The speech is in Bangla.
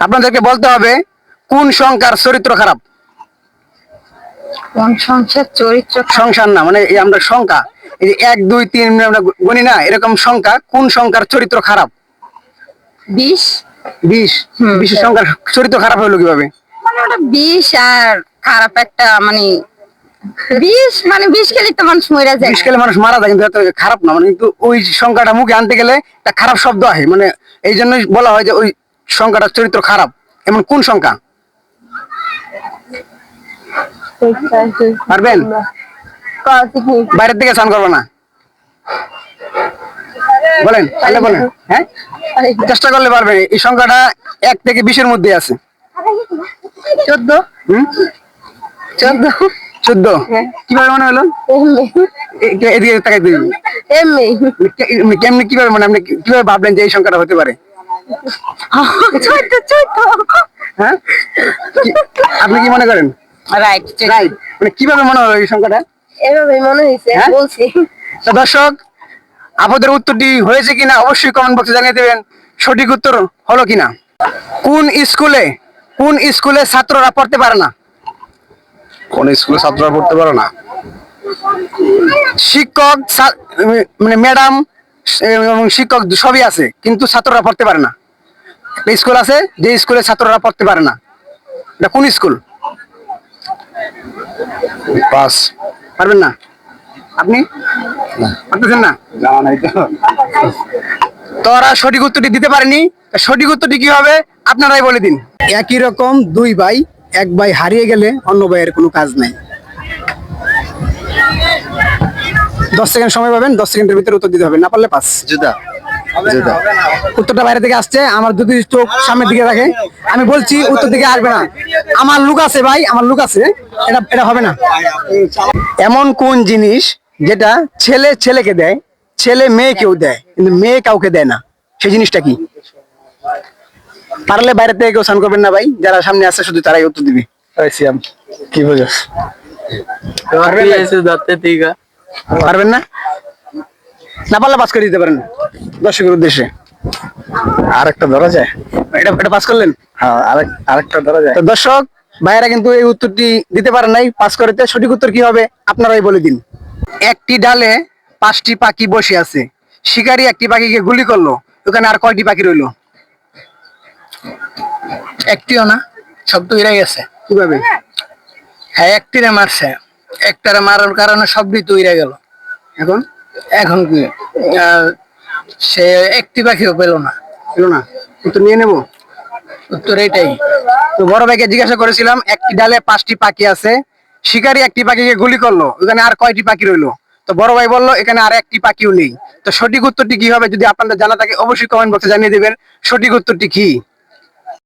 আপনাদেরকে বলতে হবে কোন সংখ্যার চরিত্র খারাপ? কোন সংসার চরিত্র সংসার না মানে এই আমরা সংখ্যা। এই যে এক দুই তিন আমরা গণি না এরকম সংখ্যা কোন সংখ্যার চরিত্র খারাপ? বিশ। হুম। বিশের সংখ্যার চরিত্র খারাপ হলো কীভাবে? মানে ওটা বিষ আর খারাপ একটা মানে বিষ মানে বিষ খেলে তো মানুষ মরে যায়। বিশ খেলে মানুষ মারা যায় কিন্তু এত খারাপ না মানে কিন্তু ওই সংখ্যাটা মুখে আনতে গেলে একটা খারাপ শব্দ আসে মানে এই জন্যই বলা হয় যে ওই সংখ্যাটার চরিত্র খারাপ এমন কোন সংখ্যা? পারবেন? বাইরের দিকে স্নান করব না। বলেন তাহলে বলেন হ্যাঁ? চেষ্টা করলে পারবেন এই সংখ্যাটা এক থেকে বিশের মধ্যে আছে। চোদ্দ। চোদ্দ। চোদ্দ? হ্যাঁ। কীভাবে মনে হলো? এদিকে তাকাই দিবি কেমনি কীভাবে মানে আপনি কীভাবে ভাবলেন যে এই সংখ্যাটা হতে পারে? হ্যাঁ? আপনি কি মনে করেন? রাইট রাইট মানে কীভাবে মনে হলো এই সংখ্যাটা? এভাবে মনে হয়েছে হ্যাঁ? বলছি। তো দর্শক আপনাদের উত্তরটি হয়েছে কিনা অবশ্যই কমেন্ট বক্সে জানিয়ে দেবেন। সঠিক উত্তর হলো কিনা? কোন স্কুলে কোন স্কুলে ছাত্ররা পড়তে পারে না? কোন স্কুলে ছাত্ররা পড়তে পারে না? শিক্ষক মানে ম্যাডাম এবং শিক্ষক সবই আছে কিন্তু ছাত্ররা পড়তে পারে না। একটা স্কুল আছে যে স্কুলে ছাত্ররা পড়তে পারে না। এটা কোন স্কুল পাস। পারবেন না? আপনি? পারতেছেন না? তো। তোরা সঠিক উত্তরটি দিতে পারেনি। সঠিক উত্তরটি কি হবে? আপনারাই বলে দিন। একই রকম দুই ভাই এক ভাই হারিয়ে গেলে অন্য ভাইয়ের কোনো কাজ নাই। দশ সেকেন্ড সময় পাবেন দশ সেকেন্ডের ভিতরে উত্তর দিতে হবে। না পারলে পাস। জুতা। জুতা। উত্তরটা বাইরে থেকে আসছে আমার যদি চোখ সামনের দিকে রাখে আমি বলছি উত্তর দিকে আসবে না। আমার লুক আছে ভাই আমার লুক আছে এটা এটা হবে না। এমন কোন জিনিস যেটা ছেলে ছেলেকে দেয় ছেলে মেয়েকেও দেয় কিন্তু মেয়ে কাউকে দেয় না? সেই জিনিসটা কি? পারলে বাইরে থেকে কেউ স্নান করবেন না ভাই যারা সামনে আসছে শুধু তারাই উত্তর দিবে। কি বুঝাস? ভাই? পারবেন না? না পারলে পাস করে দিতে পারেন দর্শকের উদ্দেশ্যে। আরেকটা ধরা যায়? এটা এটা পাস করলেন? হ্যাঁ আরেক আরেকটা ধরা যায়। তো দর্শক ভাইয়েরা কিন্তু এই উত্তরটি দিতে পারেন নাই পাস করতে। সঠিক উত্তর কি হবে? আপনারাই বলে দিন। একটি ডালে পাঁচটি পাখি বসে আছে। শিকারি একটি পাখিকে গুলি করল। ওখানে আর কয়টি পাখি রইল? একটিও না সব তো উড়ে গেছে কীভাবে? হ্যাঁ একটিরে মারছে। একটারে মারার কারণে সবই তো উড়ে গেল। এখন এখন কি? সে একটি পাখিও পেল না। এলো না? উত্তর নিয়ে নেব? উত্তর এটাই। তো বড় ভাইকে জিজ্ঞাসা করেছিলাম একটি ডালে পাঁচটি পাখি আছে। শিকারী একটি পাখিকে গুলি করল ওখানে আর কয়টি পাখি রইল? তো বড় ভাই বলল এখানে আর একটি পাখিও নেই। তো সঠিক উত্তরটি কি হবে যদি আপনাদের জানা থাকে অবশ্যই কমেন্ট বক্সে জানিয়ে দেবেন। সঠিক উত্তরটি কি?